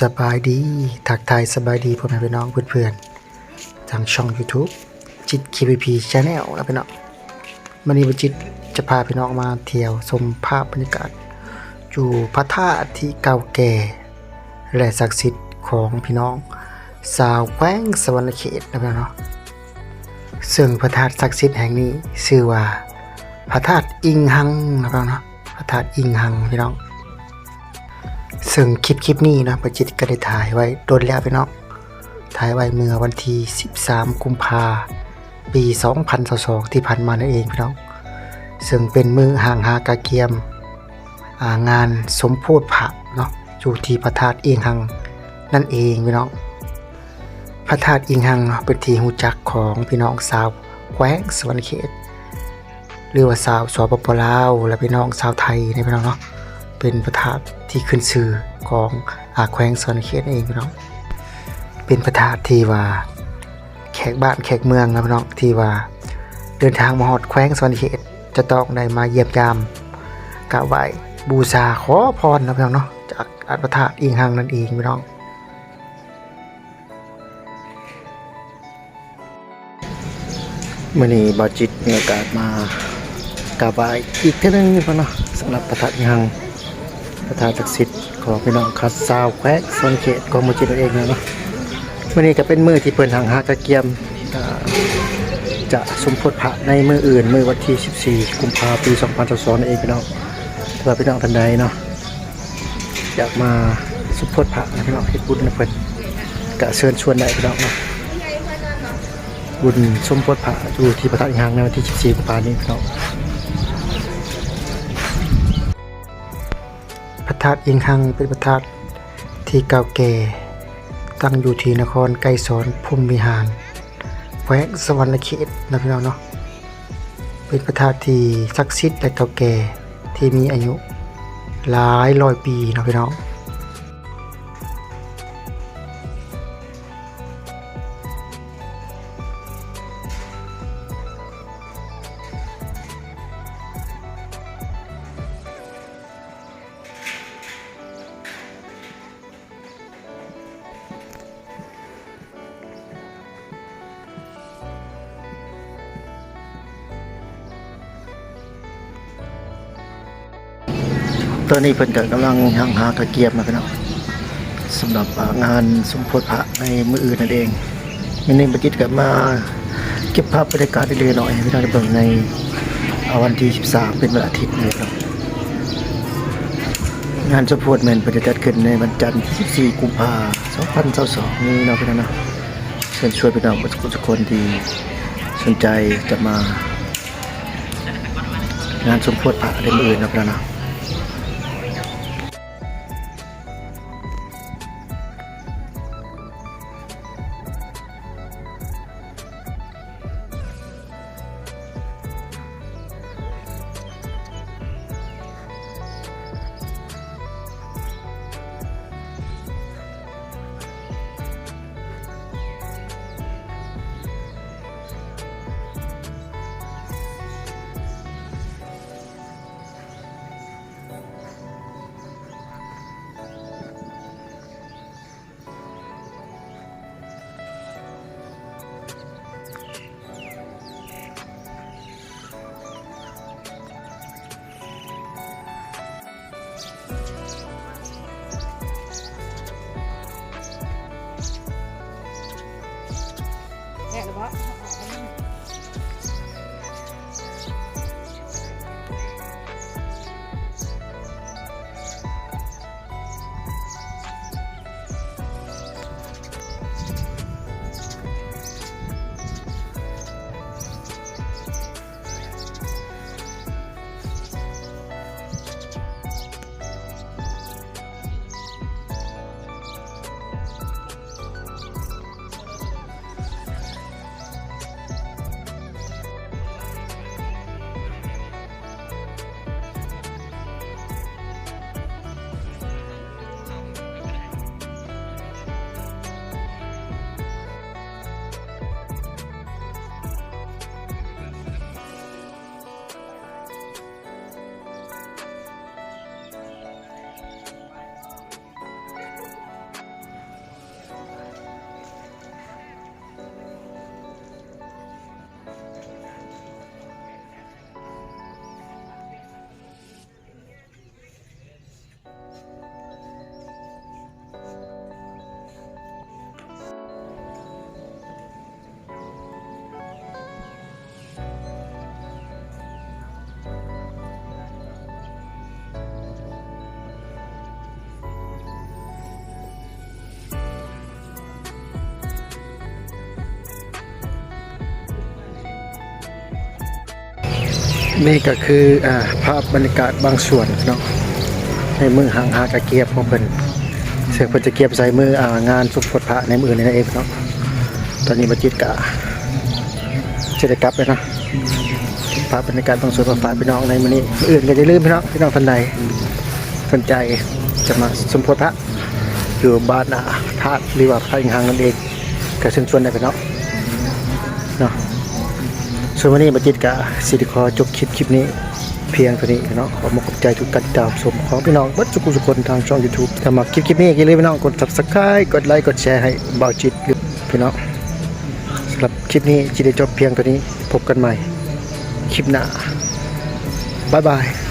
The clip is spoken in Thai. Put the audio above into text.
สบายดี ทักทายสบายดีพ่อแม่พี่น้องเพื่อนๆ ทางช่อง YouTube จิต KPP Channel นะพี่น้องวันนี้บจิตจะพาพี่น้องมาเที่ยวชมภาพบรรยากาศอยู่พระธาตุที่เก่าแก่ และศักดิ์สิทธิ์ของพี่น้อง สาวแว้งสวรรณเขตนะพี่น้องซึ่งพระธาตุศักดิ์สิทธิ์แห่งนี้ชื่อว่าพระธาตุอิงหังนะพี่น้องพระธาตุอิงหังพี่น้อง ซึ่งคลิปคลิปนี้นะประจิตก็ได้ถ่ายไว้โดนแล้วไปเนาะถ่ายไว้เมื่อวันที่ 13 กุมภาปี 2022ที่ผ่านมานั่นเองพี่น้อง ซึ่งเป็นมือห่างหากาเกียมางานสมโพธิพระเนาะอยู่ที่พระธาตุเอียงหังนั่นเองพี่น้อง พระธาตุเอียงหังเป็นที่หูจักของพี่น้องสาวแขวงสวรรณเขต หรือว่าสาวสปปลาว และพี่น้องสาวไทยในพี่น้องเนาะ เป็นพระธาตุที่ขึ้นชื่อของอาแขวงสวนเขตเองพี่น้อง เป็นพระธาตุที่ว่าแขกบ้านแขกเมืองนะพี่น้องที่ว่าเดินทางมาฮอดแขวงสวนเขตจะต้องได้มาเยี่ยมยามกราบไหว้บูชาขอพรนะพี่น้องเนาะจากอาพระธาตุอิงหังนั่นเองพี่น้องมื่อนี้บาจิตมีโอกาสมากราบไหว้อีกเท่านึงพี่องเนาะสำหรับพระธาตุอิงหัง ประธานศักดิ์สิทธิ์ของพี่น้องคัสซาวแควกโซนเขตของมุจิตเองนะเนาะวันนี้ก็เป็นมือที่เพิ่นทางหากระเกียมจะสมโพธิพระในมืออื่นมือวันที่ 14 กุมภาพันธ์ปี 2022นั่นเองพี่น้องถ้าพี่น้องท่านใดเนาะอยากมาสมโพธิพระนะพี่น้องเฮ็ดบุญนะเพิ่นก็เชิญชวนได้พี่น้องเนาะบุญสมโพธิพระอยู่ที่พระธาตุหางในวันที่ 14 กุมภาพันธ์นี้พี่น้อง พระธาตุอิงหังเป็นพระธาตุที่เก่าแก่ ตั้งอยู่ที่นครไกรสอนภูมิวิหารแขวงสวรรณเขตนะพี่น้องเนาะเป็นพระธาตุที่ศักดิ์สิทธิ์และเก่าแก่ที่มีอายุหลายร้อยปีนะพี่น้อง ตอนนี้เพิ่นก็กำลังยังหากระเกียบนะพี่น้องสำหรับงานสมโพธิพระในมืออื่นนั่นเองมินิบัจิตกับมาเก็บภาพบรรยากาศได้เลยหน่อยให้พี่น้องได้เบิ่งในวันที่ 13 เป็นวันอาทิตย์นี้ครับงานสมโพธิแมนเพิ่นจะจัดขึ้นในวันจันทร์ที่14กุมภาพันธ์2022นี้เนาะพี่น้องเนาะเชิญชวนพี่น้องทุกคนที่สนใจจะมางานสมโพธิพระในมืออื่นนะพี่น้องเนาะ นี่ก็คืออ่าภาพบรรยากาศบางส่วนเนาะในมือหางหากระเกียบของเพิ่นเสือเพิ่นจะเกียบใส่มืออ่างานสุพดพระในมือในี่นเองเนาะตอนนี้บัจิตกะจะได้กลับเลยนะภาพบรรยากาศบางส่วนมาฝากพี่น้องในมื้อนี้มื้ออื่นก็อย่าลืมพี่น้องพี่น้องท่านใดสนใจจะมาสมโพธิพระอยู่บ้านอ่าธาตุหรือว่าพระอิงหังนั่นเองก็เชิญชวนได้พี่น้องเนาะ ส่วนวันนี้มาจิตกะสิริคอจบคลิปคลิปนี้เพียงเท่านี้เนาะขอมาขอบใจทุกการตามชมของพี่น้องเบัดจุกุสุคนทางช่อง YouTube ถ้ามาคลิปคลิปนี้อย่าลืมพี่น้องกด Subscribe กดไลค์กดแชร์ให้เบาจิตพี่น้องสำหรับคลิปนี้จิตได้จบเพียงเท่านี้พบกันใหม่คลิปหน้าบ๊ายบาย